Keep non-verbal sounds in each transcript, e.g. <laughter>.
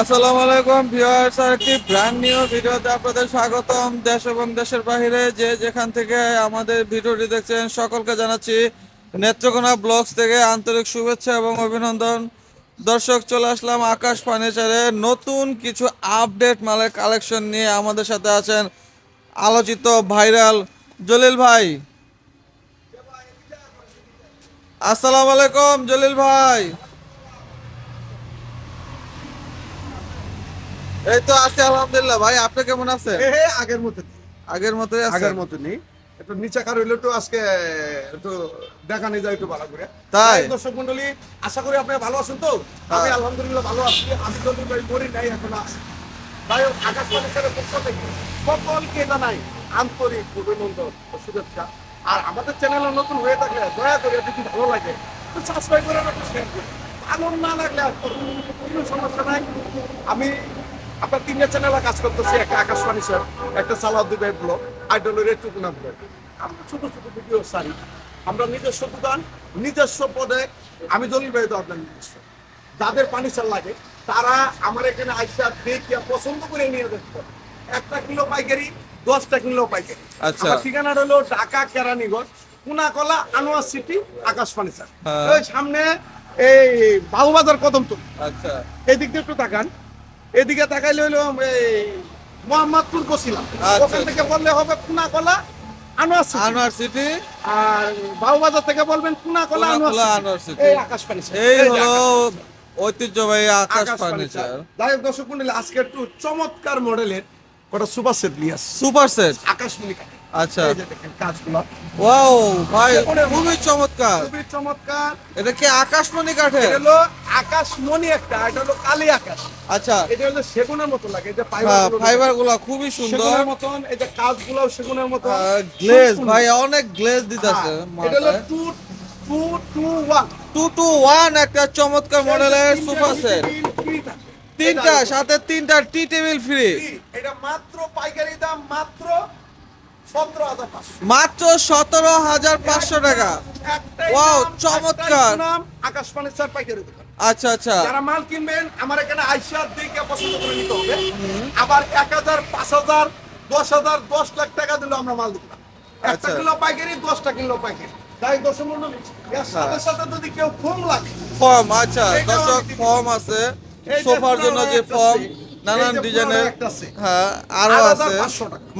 আসসালামু আলাইকুম ভিউয়ার্স একটি ব্র্যান্ড নিউ ভিডিওতে আপনাদের স্বাগতম। দেশ এবং দেশের বাইরে যে যেখান থেকে আমাদের ভিডিওটি দেখছেন, সকলকে জানাচ্ছি নেত্রকোনা ব্লগস থেকে আন্তরিক শুভেচ্ছা এবং অভিনন্দন। দর্শক, চলে আসলাম আকাশ ফার্নিচারে। নতুন কিছু আপডেট মালের কালেকশন নিয়ে আমাদের সাথে আছেন আলোচিত ভাইরাল জলিল ভাই। আসসালামু আলাইকুম জলিল ভাই। এই তো আছি আলহামদুলিল্লাহ। ভাই আপনি কেমন আছেন? আগের মতো। আগের মতোই আছেন? আগের মতো নেই। একটু নিচে কার হইলে একটু আজকে একটু দেখা নিয়ে যায় একটু ভালো করে। তাই? দর্শক মন্ডলী আশা করি আপনি ভালো আছেন তো? আমি হ্যাঁ। আলহামদুলিল্লাহ ভালো আছি। আমি তো করি নাই এখন আছি তাই আকাশবাণী ছেড়ে পক্ষ থেকে সকলকে জানাই আন্তরিক অভিনন্দন ও শুভেচ্ছা। আর আমাদের চ্যানেলে নতুন হয়ে থাকলে দয়া করে যদি ভালো লাগে তো সাবস্ক্রাইব করে একটু শেয়ার করুন ভালো না লাগলে আর কোনো সমস্যা নাই। আমি আপনার তিনটা চ্যানেলে কাজ করতেছি একটা আকাশবাণী স্যার একটা ভাই ব্লগ আইডলের ব্লগ আমরা ছোট ছোট ভিডিও সারি আমরা নিজস্ব দোকান নিজস্ব পদে আমি জলিল ভাই তো আপনার নিজস্ব। যাদের পানি চাল লাগে তারা আমার এখানে আইসা দেখিয়া পছন্দ করে নিয়ে যেতে পারে। একটা কিলো পাইকারি দশটা কিলো পাইকারি। আচ্ছা। ঠিকানাটা হলো ঢাকা কেরানীগঞ্জ কুনাকলা আনোয়ার সিটি আকাশ ফার্নিচার। ওই সামনে এই বাবুবাজার কদম তো আচ্ছা এদিক দিয়ে একটু তাকান। এদিকে তাকাইলে হইল এই মোহাম্মদপুর গছিলাম। আচ্ছা। ওখান থেকে বললে হবে পুনাকলা আনোয়ার সিটি। আনোয়ার সিটি। আর বাউবাজার থেকে বলবেন পুনাকলা আনোয়ার সিটি। এই আকাশ এই হলো ঐতিহ্যবাহী আকাশ ফার্নিচার। হোক দর্শক মন্ডলী আজকে একটু চমৎকার মডেলের কটা সুপার সেট নিয়ে সুপার সেট? আকাশ মনি আচ্ছা। কাজগুলো। ওয়াও ভাই খুবই চমৎকার। খুবই চমৎকার। এটা কি আকাশমণি কাঠে এটা হলো আকাশ মনি একটা এটা হলো কালি আকাশ। আচ্ছা। এটা হলো সেগুনের মতো লাগে হ্যাঁ ফাইবার ফাইবারগুলা খুবই সুন্দর। সেগুনের মতন এই যে কাজগুলো সেগুনের মতো গ্লেজ ভাই অনেক গ্লেজ দিতেছে এটা হলো two two two one. Two two one একটা চমৎকার মডেলের সোফা সেট। তিনটা সাথে তিনটা টি টেবিল ফ্রি এটা মাত্র পাইকারি দাম মাত্র মাত্র সতেরো হাজার পাঁচশো টাকা। নাম, চমৎকার। আকাশ ফার্নিচার পাইকারি দোকান। আচ্ছা আচ্ছা। যারা মাল কিনবেন আমার এখানে আইসা দেখে পছন্দ করে নিতে হবে। আবার এক হাজার পাঁচ হাজার দশ হাজার দশ লাখ টাকা দিলে আমরা মাল একটা আচ্ছা। কিলো পাইকারি দশটা কিলো পাইকারি। তাই এর সাথে সাথে যদি কেউ লাগে ফর্ম আচ্ছা দর্শক ফর্ম আছে। সোফার জন্য যে ফর্ম নানান ডিজাইনের হ্যাঁ আরও আছে।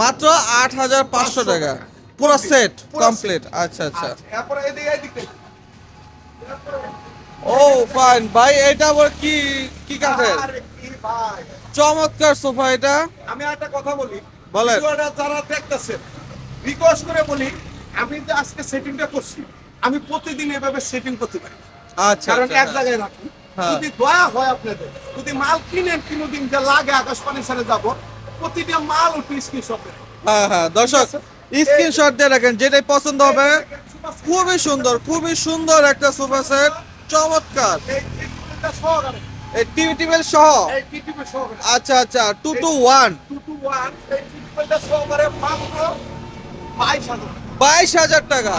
মাত্র আট হাজার পাঁচশো টাকা। পুরো সেট কমপ্লিট আচ্ছা আচ্ছা। আচ্ছা, ও ফাইন ভাই এটা আবার কি কি কাঠের? চমৎকার সোফা এটা। আমি একটা কথা বলি। বলেন। যারা দেখতেছেন রিকোয়েস্ট করে বলি আমি যে আজকে সেটিংটা করছি আমি প্রতিদিন এভাবে সেটিং করতে পারি। আচ্ছা কারণ আচ্ছা, এক জায়গায় রাখি। যদি দয়া হয় আপনাদের যদি মাল কিনেন কোনোদিন যে লাগে আকাশ পানি সারে যাব প্রতিটা মাল উঠে স্ক্রিনশট হ্যাঁ হ্যাঁ দর্শক স্ক্রিনশট দিয়ে রাখেন যেটাই পছন্দ হবে। খুবই সুন্দর খুবই সুন্দর একটা সোফা সেট চমৎকার। এই টিভি সহ? আচ্ছা আচ্ছা two two one two two one এই মাত্র বাইশ হাজার। বাইশ হাজার টাকা।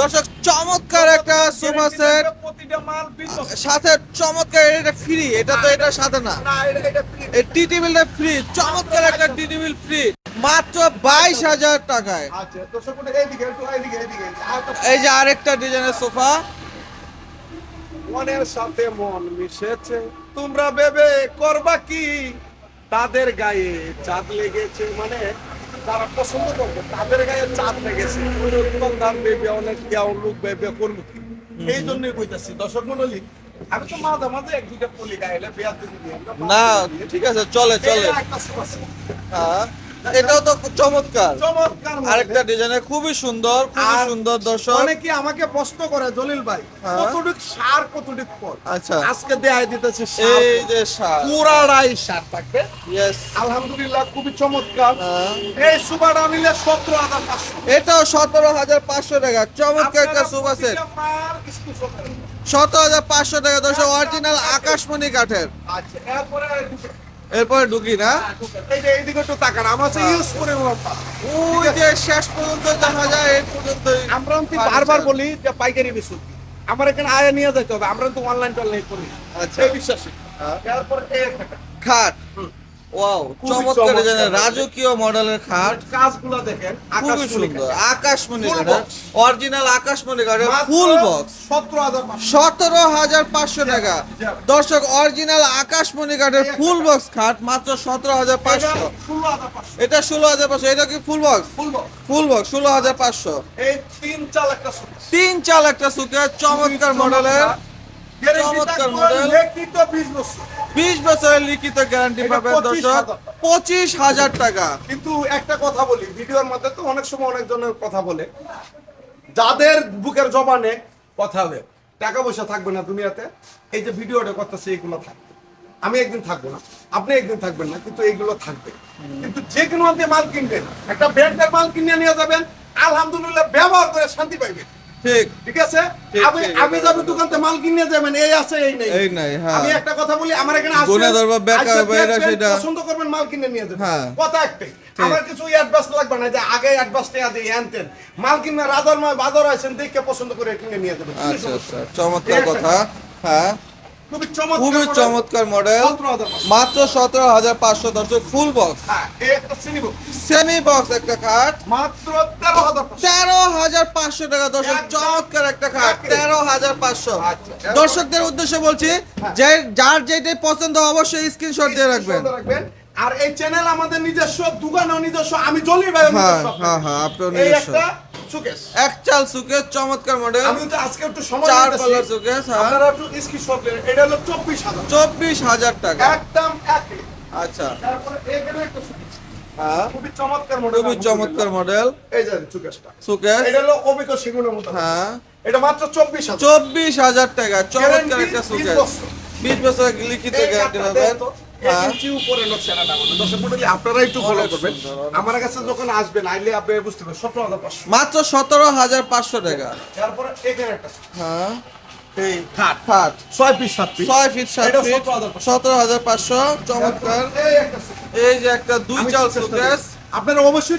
দর্শক চমৎকার একটা সোফা সেট। সাথে চমৎকার এটা ফ্রি এটা তো এটার সাথে না। এটা এটা টি টেবিলটা ফ্রি চমৎকার একটা টি টেবিল ফ্রি মাত্র বাইশ হাজার টাকায়। আচ্ছা এই যে আরেকটা ডিজাইনের সোফা। মনের সাথে মন মিশেছে। তোমরা ভেবে করবা কি? তাদের গায়ে চাঁদ লেগেছে মানে যারা পছন্দ করবে তাদের গায়ে চাঁদ লেগেছে। দাম বেবে অনেক কেউ লোক বেবে করব। কি এই জন্যই কইতাছি দর্শক মন্ডলী আমি তো মাঝে মাঝে এক দুইটা পলি গাইলে বিয়ার না ঠিক আছে চলে চলে। হ্যাঁ। এটাও তো চমৎকার। চমৎকার আরেকটা ডিজাইনের খুবই সুন্দর খুবই সুন্দর দর্শক। অনেকে আমাকে প্রশ্ন করে জলিল ভাই হ্যাঁ। কতটুক সার কতটুক ফল আচ্ছা। আজকে দিতেছে এই যে সার। পুরাটাই সার থাকবে। আলহামদুলিল্লাহ খুবই চমৎকার। হ্যাঁ। এই সুপারটা নিলে সতেরো হাজার পাঁচশো। এটাও সতেরো হাজার পাঁচশো টাকা। চমৎকার একটা সোফা সেট সতেরো। হাজার পাঁচশো টাকা দর্শক অরিজিনাল আকাশমণি কাঠের। আচ্ছা এরপরে। এরপরে ঢুকি না। এই যে এইদিকে একটু তাকান আমার হ্যাঁ। ইউজ করে ওই যে শেষ পর্যন্ত দেখা যায় এই পর্যন্ত আমরা বারবার বলি যে পাইকারি বেশি আমার এখানে আয়া নিয়ে যেতে হবে আমরা তো অনলাইন টনলাইন করি। আচ্ছা। বিশ্বাসী। খাট। ওয়াও চমৎকার। ডিজাইনের রাজকীয় মডেলের খাট। কাজগুলো দেখেন খুবই সুন্দর। আকাশমণি কাঠের। অরিজিনাল আকাশমণি কাঠের ফুল বক্স সতেরো হাজার পাঁচশো। টাকা। দর্শক অরিজিনাল আকাশমণি কাঠের ফুল বক্স খাট মাত্র সতেরো হাজার পাঁচশো। এটা ষোলো হাজার পাঁচশো। এটা কি full box full box। Box ষোলো হাজার পাঁচশো। এই তিন চাল একটা সুকেস তিন চাল একটা সুকে চমৎকার। মডেলের। চমৎকার model। বিশ বছরের লিখিত গ্যারান্টি পাবেন দর্শক। পঁচিশ হাজার টাকা। কিন্তু একটা কথা বলি ভিডিওর মধ্যে তো অনেক সময় অনেকজনের কথা বলে। যাদের বুকের জবানে কথা হবে টাকা পয়সা থাকবে না দুনিয়াতে এই যে ভিডিওটা করতেছে এইগুলো থাকবে আমি একদিন থাকব না আপনি একদিন থাকবেন না কিন্তু এইগুলো থাকবে। কিন্তু যে কোনো মাল কিনবেন একটা ব্র্যান্ডের মাল কিনে নিয়ে যাবেন আলহামদুলিল্লাহ ব্যবহার করে শান্তি পাইবেন। ঠিক ঠিক আছে আমি আমি যাব দোকানতে মাল কিনে যাবেন এই আছে এই নাই এই নাই, হ্যাঁ। আমি একটা কথা বলি আমার এখানে আছে গোনা ধরবো, বেকার বাইরা সেটা। পছন্দ করবেন মাল কিনে নিয়ে যাবেন হ্যাঁ। কথা একটাই আমার কিছু অ্যাডভান্স লাগবে না যে আগে অ্যাডভান্স টাকা দিয়ে আনতেন মাল কিনে রাজার মাল বাজার আছেন দেখে পছন্দ করে কিনে নিয়ে যাবেন আচ্ছা আচ্ছা চমৎকার কথা হ্যাঁ। খুবই চমৎকার মডেল মাত্র সতেরো হাজার পাঁচশো দর্শক ফুল বক্স হ্যাঁ সেমি বক্স একটা খাট। মাত্র তেরো হাজার পাঁচশো। টাকা দর্শক চমৎকার একটা খাট তেরো হাজার পাঁচশো। আচ্ছা। দর্শকদের উদ্দেশ্যে বলছি যে যার যেটাই পছন্দ অবশ্যই স্ক্রিনশট দিয়ে রাখবেন। আর এই চ্যানেল আমাদের নিজস্ব দোকানও নিজস্ব আমি জলি ভাই হ্যাঁ, হ্যাঁ, হ্যাঁ, আপনার নিজস্ব। সুকেশ। এক চাল সুকে চমৎকার মডেল আমি তো আজকে একটু সময় চার সুকেশ হ্যাঁ। আপনারা একটু স্ক্রিনশট নেন এটা হলো চব্বিশ হাজার। চব্বিশ হাজার টাকা। একদম একই আচ্ছা। তারপরে এখানে একটা সুকেশ। হ্যাঁ। খুবই চমৎকার মডেল খুবই চমৎকার মডেল এই যে সুকেশটা। সুকেশ। এটা হলো অবিক সেগুনের মতো। হ্যাঁ। এটা মাত্র টাকা। চমৎকার একটা 20 সুকেশ। বছর। বিশ বছর লিখিত গ্যারান্টি পাবেন হ্যাঁ। আপনারা একটু ফলো করবেন। আমার কাছে যখন আসবেন আইলে আপনি বুঝতে পারবেন সতেরো হাজার পাঁচশো। মাত্র সতেরো হাজার পাঁচশো টাকা। তারপরে এখানে একটা হ্যাঁ। এই খাট। খাট। ছয় পিস সাত পিস ছয় ফিট সাত এটা ফিট 17,500 সতেরো হাজার পাঁচশো চমৎকার। এই একটা সুকেশ। এই যে একটা দুই চাল সুকেশ আপনারা অবশ্যই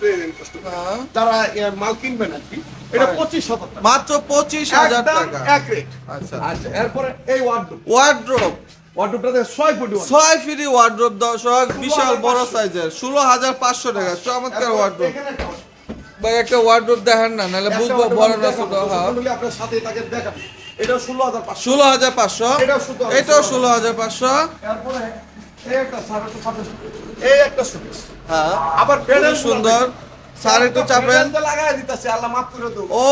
পেয়ে নেন করে। হ্যাঁ। যারা মাল কিনবেন আর কি এটা পঁচিশ হাজার মাত্র পঁচিশ হাজার টাকা। এক রেট আচ্ছা। আচ্ছা এরপরে এই ওয়ার্ডরোব ওয়ার্ড্রোপ ওয়ার্ডরোবটাতে ফুট দর্শক বিশাল বড় সাইজের ষোলো হাজার পাঁচশো টাকা চমৎকার একটা wardrobe। ভাই একটা ওয়ার্ড্রোপ দেখেন না নাহলে বুঝব বড় না ছোট হ্যাঁ। আপনার সাথে তাকে দেখাবো। এটা এটাও এরপরে এই একটা। এই একটা হ্যাঁ আবার প্যানেল সুন্দর। স্যার একটু চাপেন। লাগাই দিতেছে আল্লাহ মাফ করে দেবো ও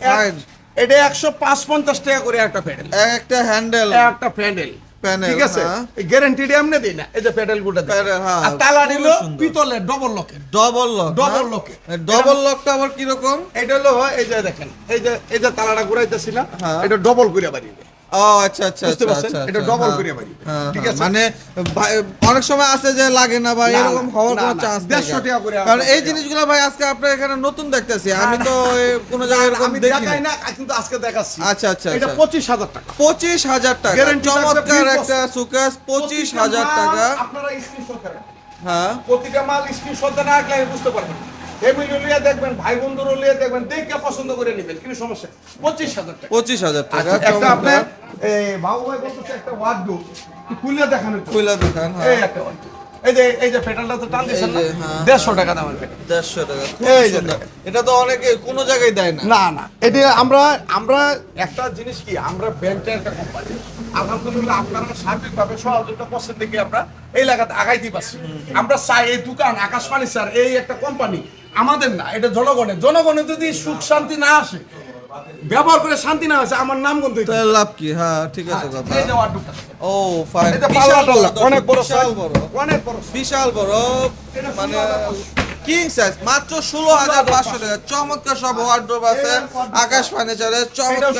ফাইন এটা একশো পাঁচ পঞ্চাশ টাকা করে একটা প্যাডেল একটা হ্যান্ডেল। একটা প্যাডেল Panel, ঠিক আছে। গ্যারান্টি এমনি দিই না এই যে প্যাডেল গুটা আর তালা সুন্দর। পিতলের ডবল লকের ডবল লক ডবল লকে ডবল লকটা আবার কীরকম? এটা হলো এই যে দেখেন এই যে এই যে তালাটা ঘুরাইতেছি না হ্যাঁ। এটা ডবল ঘুরে বাড়িয়ে আচ্ছা আচ্ছা বুঝতে আচ্ছা পারছেন? আচ্ছা এটা আচ্ছা, হ্যাঁ, করে। হ্যাঁ, ঠিক হ্যাঁ, আছে? মানে অনেক সময় আছে যে লাগে না ভাই এরকম হওয়ার কোনো চান্স দেড়শো টাকা করে কারণ এই জিনিসগুলো ভাই আজকে আপনার এখানে নতুন দেখতেছি। আমি তো কোনো জায়গায় এরকম দেখাই না কিন্তু আজকে দেখাচ্ছি। আচ্ছা, আচ্ছা, এটা। পঁচিশ হাজার টাকা। পঁচিশ হাজার টাকা। চমৎকার একটা সুকেস পঁচিশ হাজার টাকা। আপনারা স্ক্রিনশট করেন হ্যাঁ। প্রতিটা মাল স্ক্রিনশট না রাখলে আমি বুঝতে পারবেন ফ্যামিলি লিয়ে দেখবেন ভাই বন্ধুর লিয়ে দেখবেন দেখে পছন্দ করে নেবেন কিন্তু সমস্যা পঁচিশ হাজার টাকা। পঁচিশ হাজার টাকা আচ্ছা একটা আপনার এই বাবু ভাই বলতেছে একটা ওয়ার্ডরোব খুলে দেখানো একটু। খুলে দেখান এই হ্যাঁ একটা। এই যে এই যে পেটালটা তো টান দিয়েছেন না? এই যে, হ্যাঁ। টাকা দামের পেটাল দেড়শো টাকা এই যে এটা তো অনেকে কোনো জায়গায় দেয় না। না না। এটা আমরা আমরা একটা জিনিস কি আমরা ব্যাংকের একটা কোম্পানি আলহামদুলিল্লাহ আপনারা সার্বিকভাবে সহযোগিতা করছেন দেখে আমরা এই এলাকাতে আগাইতে পারছি। আমরা চাই এই দোকান আকাশ স্যার এই একটা কোম্পানি আমাদের না এটা জনগণের। জনগণের যদি সুখ শান্তি না আসে ব্যবহার করে শান্তি না আসে আমার নাম কিন্তু তাহলে লাভ কি? হ্যাঁ ঠিক আছে কথা। এই যে ওয়ার্ডরোবটা। ও ফাইন পাল্লা টাল্লা, অনেক বড় বিশাল বড় অনেক বড় বিশাল বড় মানে কিং সাইজ মাত্র ষোলো হাজার পাঁচশো টাকা। চমৎকার সব ওয়ার্ড্রোব আছে। আকাশ ফার্নিচারের চমৎকার।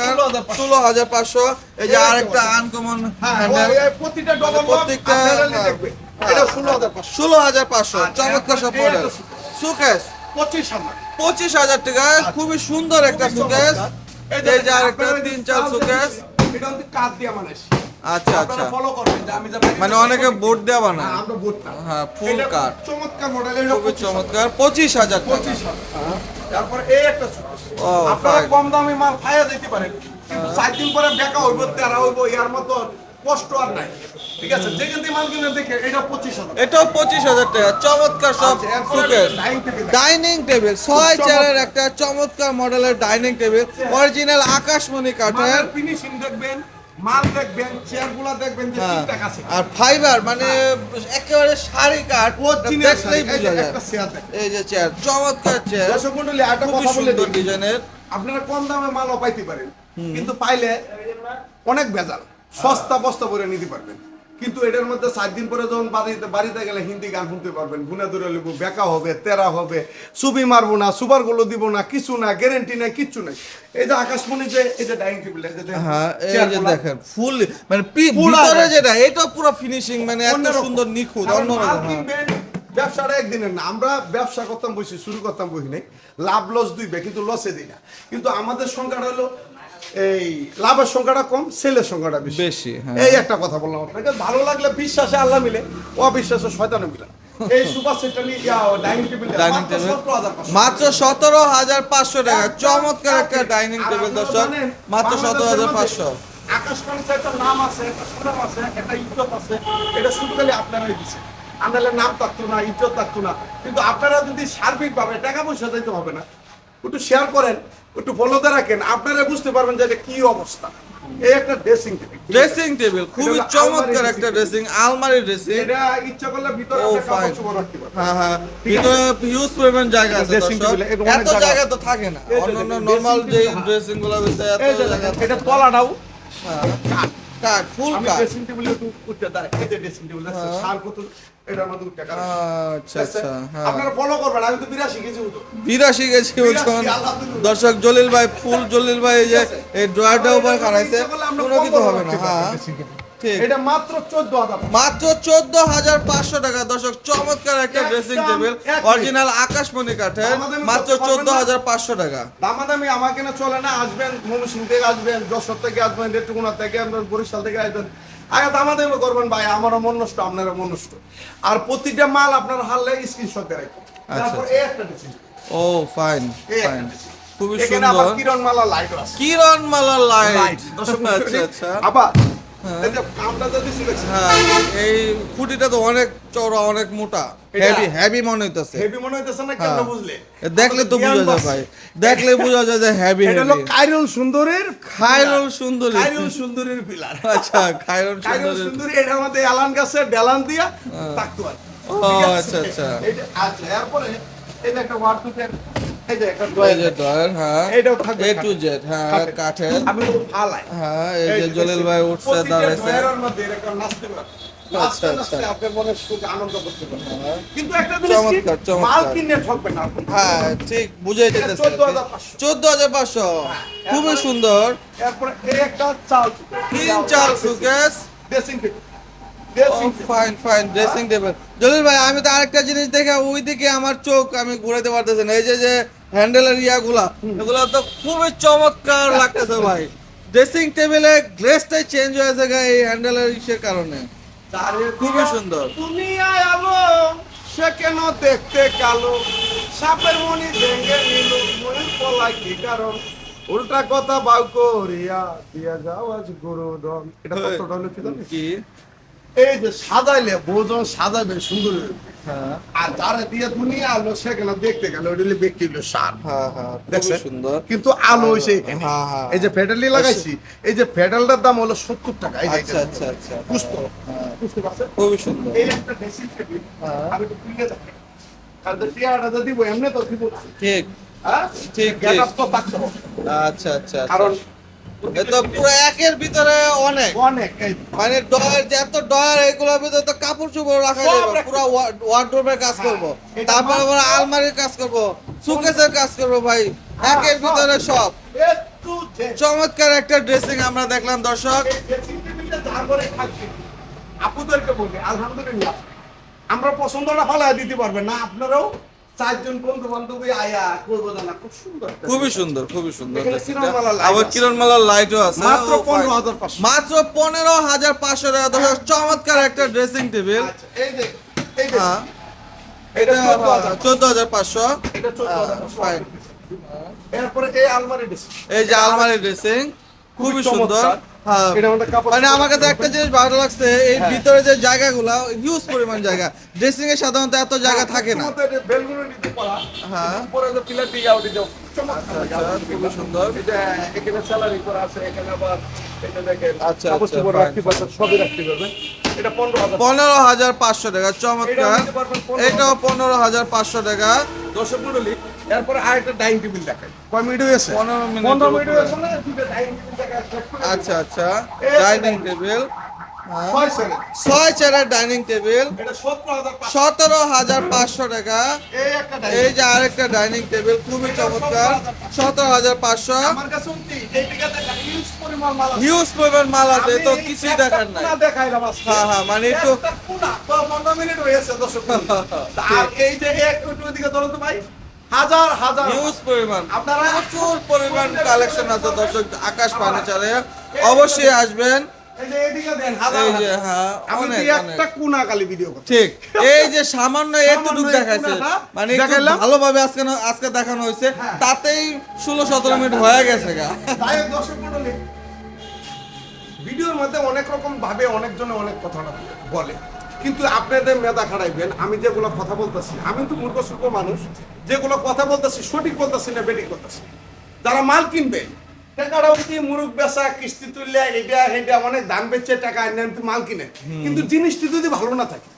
ষোলো হাজার পাঁচশো। এই যে আরেকটা আনকমন হ্যাঁ, প্রত্যেকটা, প্রত্যেকটা হ্যাঁ। ষোলো হাজার পাঁচশো। চমৎকার সব মডেল সুকেশ পঁচিশ হাজার। পঁচিশ হাজার টাকা। খুবই সুন্দর একটা সুকেশ। এই যে আরেকটা তিন চার সুকেশ। এটা হচ্ছে কাঠ দিয়ে বানাইছি। আচ্ছা আচ্ছা। মানে অনেকে। বোর্ড দেওয়া না। হ্যাঁ, কাঠ। চমৎকার এটা খুবই চমৎকার। পঁচিশ হাজার টাকা। 25 হাজার। তারপরে এই একটা। আপনারা কম দামি মাল খাইয়া দিতে পারেন। কিন্তু চার দিন পরে বেকা হইব তেরা হইব ইয়ার মতো কষ্ট আর নাই। ঠিক আছে? যেখান থেকে মাল কিনে দেখে এটা পঁচিশ হাজার। এটাও পঁচিশ হাজার টাকা। চমৎকার সব আচ্ছা, ডাইনিং টেবিল ছয় চেয়ারের একটা চমৎকার মডেলের ডাইনিং টেবিল অরিজিনাল আকাশমণি কাঠের। ফিনিশিং দেখবেন মাল দেখবেন চেয়ারগুলো দেখবেন যে হ্যাঁ। ঠিকঠাক আছে আর ফাইবার মানে একেবারে শাড়ি কাঠ অরিজিনাল দেখলেই বোঝা যায়। চেয়ার এই যে চেয়ার চমৎকার চেয়ার দর্শক মন্ডলী একটা কথা বলে ডিজাইনের আপনারা কম দামে মালও পাইতে পারেন। কিন্তু পাইলে অনেক ভেজাল। সস্তা বস্তা করে নিতে পারবেন। কিন্তু এটার মধ্যে চার দিন পরে যখন বাড়িতে বাড়িতে গেলে হিন্দি গান শুনতে পারবেন। গুনা দূরে লিখব বেকা হবে তেরা হবে সুবি মারবো না সুপারগুলো দিব না কিছু না গ্যারেন্টি নাই কিচ্ছু নাই। এই যে আকাশমণি যে এই যে ডাইনিং টেবিল হ্যাঁ এই যে দেখেন ফুল মানে ভিতরে যেটা এটা পুরো ফিনিশিং মানে এত সুন্দর নিখুঁত অন্যরকম হ্যাঁ। ব্যবসাটা একদিনের না। আমরা ব্যবসা করতাম বসে শুরু করতাম বসি নাই। লাভ লস দুইবে কিন্তু লসে দিই না। কিন্তু আমাদের সংখ্যাটা হলো এই লাভের সংখ্যাটা কম সেলের সংখ্যাটা বেশি। বেশি, হ্যাঁ। এই একটা কথা বললাম আপনাকে ভালো লাগলে বিশ্বাসে আল্লাহ মিলে অবিশ্বাসে শয়তানে মিলে। এই super dining table dining table মাত্র সতেরো হাজার পাঁচশো। টাকা চমৎকার একটা ডাইনিং টেবিল দর্শক মাত্র সতেরো হাজার পাঁচশো। আকাশবাণী একটা নাম আছে একটা সুনাম আছে একটা ইজ্জত আছে এটা শুধু খালি আপনারাই নাম থাকতো না ইজ্জত থাকতো না। কিন্তু আপনারা যদি সার্বিকভাবে টাকা পয়সা দিতে হবে না একটু শেয়ার করেন একটু ফলোতে রাখেন আপনারা বুঝতে পারবেন যে এটা কি অবস্থা। এই একটা ড্রেসিং টেবিল ড্রেসিং টেবিল খুবই চমৎকার একটা ড্রেসিং আলমারি ড্রেসিং এটা ইচ্ছা করলে ভিতরে কাপড় চোপড় রাখতে পারবেন। হ্যাঁ ঠিক ভিতরে হিউজ পরিমাণ জায়গা আছে Dressing দর্শক। table, এরকম অনেক এত জায়গা। জায়গা তো থাকে না। অন্যান্য দেখেন, যে। ড্রেসিংগুলো ভিতরে এত জায়গা এটা তলাটাও। কাঠ কাঠ ফুল আমি ড্রেসিং টেবিলে একটু উঠতে দাঁড়াই। এই যে ড্রেসিং টেবিল আছে। সার কত এটার মধ্যে উঠতে আচ্ছা আচ্ছা হ্যাঁ। আপনারা ফলো করবেন আমি তো বিরাশি কেজি উঠো। বিরাশি গেছি ওজন দর্শক জলিল ভাই ফুল জলিল ভাই এই যে এই ড্রয়ারটা উপর খারাইছে কোনো কিছু হবে না হ্যাঁ। এটা মাত্র চোদ্দ হাজার মাত্র চোদ্দ হাজার পাঁচশো টাকা। দর্শক চমৎকার একটা ড্রেসিং টেবিল অরিজিনাল আকাশমণি কাঠের মাত্র চোদ্দ হাজার পাঁচশো টাকা। দামাদামি আমাকে না চলে না আসবেন মনুসিং থেকে আসবেন যশোর থেকে আসবেন রেটুকুনা থেকে আসবেন বরিশাল থেকে আসবেন। আগে আমাদেরও করবেন ভাই আমারও মন নষ্ট আপনারও মন নষ্ট। আর প্রতিটা মাল আপনার হারলে স্ক্রিনশট দিয়ে রাখবেন। আচ্ছা, তারপর আচ্ছা। এই একটা ও ফাইন ফাইন খুবই সুন্দর খুবই এখানে আবার সুন্দর। কিরণ মালা লাইট আছে। কিরণ মালা লাইট আচ্ছা আচ্ছা। আবার এই যে কামটা যদি সিলেকশন হ্যাঁ এই খুঁটিটা তো অনেক চওড়া অনেক মোটা। হেভি হেভি মনে হইতেছে। হেভি মনে হইতেছে না কেন হ্যাঁ। বুঝলে? দেখলে তো বোঝা যায় ভাই। দেখলে বোঝা যায় যে হেভি এটা হলো কাইরুল সুন্দরের খায়রুল সুন্দরী কাইরুল সুন্দরের পিলার। আচ্ছা খায়রুল সুন্দরী সুন্দরী এটার মধ্যে এলান গাছে ডেলান দিয়া থাকতো ও, আচ্ছা, আচ্ছা। এইটা- আচ্ছা এরপরে এই একটা ওয়ার্ডরোবের এই যে একটা এই ড্রয়ার যে ডয়ার এইটাও থাকবে এ টু কাঠের। জেড কাঠের। কাঠের আমি তো ফালাই এই এই যে যে জলিল ভাই উঠছে প্রতিটা দাঁড়াইছে ড্রয়ারের মধ্যে এরকম নাচতে পারে। নাচতে নাচতে। আপনার সুখ আনন্দ করতে পারবেন। কিন্তু একটা জিনিস কি, চমৎকার, চমৎকার। মাল কিনে ঠকবে না আপনি। ঠিক বুঝাই এটা যেতেছে 14,500 চোদ্দ হাজার পাঁচশো হ্যাঁ, খুবই সুন্দর তিন চাল dressing table dressing table fine fine dressing table Jalil ভাই আমি তো আরেকটা জিনিস দেখে ওই দিকে আমার চোখ আমি ঘুরাতে পারতেছি না। এই যে যে হ্যান্ডেলের ইয়াগুলা এগুলো তো খুবই চমৎকার লাগতেছে ভাই। ড্রেসিং টেবিলে গ্লেসটাই চেঞ্জ হয়েছে এই হ্যান্ডেলের ইসের কারণে। খুবই সুন্দর। দুনিয়ায় আলো সে কেন দেখতে কালো? সাপের মনি ভেঙে নিল ময়ূর পলাই কি কারণ? উল্টা কথা বাউ করিয়া দিয়া যাও আজ গুরুদন। এটা কতটা হলো কি? এই যে সাজাইলে ভোজন সাজাবে সুন্দর হ্যাঁ। আর যারা দিয়ে দুনিয়া আলো সেখানে দেখতে গেল? ওইটা হলো ব্যক্তি হলো সার। হ্যাঁ হ্যাঁ খুবই সুন্দর। কিন্তু আলো হইছে। এই যে ফেডালি লাগাইছি এই যে ফেডালটার দাম হলো সত্তর টাকা। আচ্ছা আচ্ছা আচ্ছা। বুঝতে বুঝতে পারছেন? খুবই সুন্দর। এই একটা ড্রেসিং টেবিল। আমি তো খুলে যাচ্ছি আর তো দিব এমনি তো দিব ঠিক। হ্যাঁ? ঠিক, তো থাকতে হবে। আচ্ছা আচ্ছা আচ্ছা। কারণ তো পুরো একের ভিতরে অনেক। অনেক মানে ডয়ার যে এত ডয়ার এগুলোর ভিতরে তো কাপড় চোপড় রাখা যাবে পুরো ওয়ার্ডরোবের কাজ করব। তারপর আবার আলমারির কাজ করব সুকেসের কাজ করব ভাই। একের ভিতরে সব। চমৎকার একটা ড্রেসিং আমরা দেখলাম দর্শক। আপুদেরকে বলি আলহামদুলিল্লাহ। আমরা পছন্দটা ফলায় দিতে পারবেন না আপনারাও চারজন বন্ধু বান্ধবী আয়া করব না খুব সুন্দর খুবই সুন্দর খুবই সুন্দর আবার কিরণমালার লাইটও আছে। মাত্র ও, fine। 15,500 মাত্র পনেরো হাজার পাঁচশো টাকা চমৎকার একটা ড্রেসিং টেবিল আচ্ছা এই যে হ্যাঁ। এটা চোদ্দ হাজার পাঁচশো। এরপরে এই আলমারি ড্রেস এই যে আলমারি ড্রেসিং খুবই সুন্দর। হ্যাঁ। এটা মানে আমার কাছে একটা জিনিস ভালো লাগছে এই হ্যাঁ। ভিতরে যে জায়গাগুলো হিউজ পরিমাণ জায়গা। ড্রেসিং এ সাধারণত এত জায়গা থাকে না। হ্যাঁ। আচ্ছা, খুবই সুন্দর। এখানে স্যালারি করা আছে এখানে আবার আচ্ছা, আচ্ছা, সবই রাখতে পারবেন। পনেরো হাজার পাঁচশো টাকা চমৎকার। এটাও নিতে পারবেন 15,000 এটাও পনেরো হাজার পাঁচশো টাকা। দর্শক মন্ডলী এরপরে আরেকটা ডাইনিং টেবিল দেখাই। কয় মিনিট হয়েছে? 15 মিনিটের পনেরো মিনিট হয়েছে না? ডাইনিং টেবিল দেখাই আচ্ছা আচ্ছা। ডাইনিং টেবিল ছয় সেকেন্ড চেয়ারের ডাইনিং টেবিল। সতেরো হাজার পাঁচশো। টাকা। এই একটা এই ডাইনিং যে আরেকটা ডাইনিং টেবিল খুবই চমৎকার। সতেরো হাজার পাঁচশো। হিউজ পরিমাণ মাল আছে। তো কিছুই দেখার নাই। হ্যাঁ, হ্যাঁ, মানে একটু- একটা কোণা, তো 15 মিনিট হয়েছে দর্শক। <laughs> আর এই যে একটু একটু ধরো তো ভাই। হাজার হাজার। পরিমাণ। আপনারা প্রচুর পরিমাণ কালেকশন আছে দর্শক আকাশ ফার্নিচারে অবশ্যই আসবেন। হ্যাঁ মানে। ভালোভাবে আজকে আজকে দেখানো হয়েছে। হ্যাঁ। তাতেই ষোলো সতেরো মিনিট হয়ে গেছে ভিডিওর মধ্যে অনেক রকম ভাবে অনেকজনে অনেক কথা বলে। কিন্তু আপনাদের মেধা খাড়াইবেন আমি যেগুলো কথা বলতেছি আমি তো মূর্খ মানুষ যেগুলো কথা বলতেছি সঠিক বলতেছি না বেঠিক বলতেছি। যারা মাল কিনবে টাকাটা কি মুরুখ বেচা কিস্তি তুললে এটা এটা অনেক দান বেচে টাকা মাল কিনে। কিন্তু জিনিসটি যদি ভালো না থাকে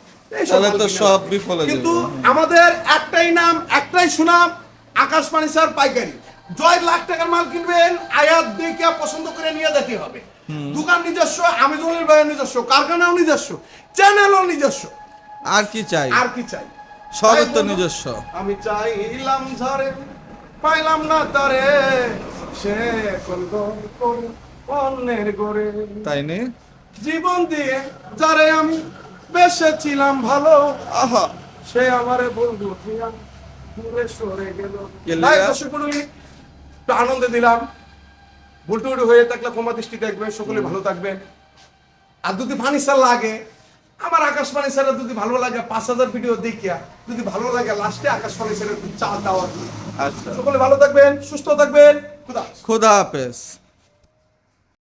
তো সব বিফলে কিন্তু আমাদের একটাই নাম একটাই সুনাম আকাশ ফার্নিচার পাইকারি। জয় লাখ টাকার মাল কিনবেন আয়াত দেখে পছন্দ করে নিয়ে যেতে হবে। দোকান নিজস্ব আমিজুলের ভাইয়ের নিজস্ব কারখানাও নিজস্ব চ্যানেলও নিজস্ব। আর কি চাই? আর কি চাই? সবের তো নিজস্ব। আমি চাইলাম ঝরে পাইলাম না তারে। সে অন্যের গড়ে তাই নি। জীবন দিয়ে যারে আমি বেসেছিলাম ভালো আহা। সে আমারে বন্ধু দিয়া দূরে সরে গেল। আনন্দে দিলাম। ভুলটু উল্টু হয়ে থাকলে ক্ষমা দৃষ্টি দেখবে সকলে ভালো থাকবে। আর যদি ফার্নিচার লাগে আমার আকাশ ফার্নিচার যদি ভালো লাগে পাঁচ হাজার ভিডিও দেখিয়া যদি ভালো লাগে লাস্টে আকাশ ফার্নিচারের চা দাওয়া। আচ্ছা। সকলে ভালো থাকবেন সুস্থ থাকবেন খুদা। খুদা হাফেজ।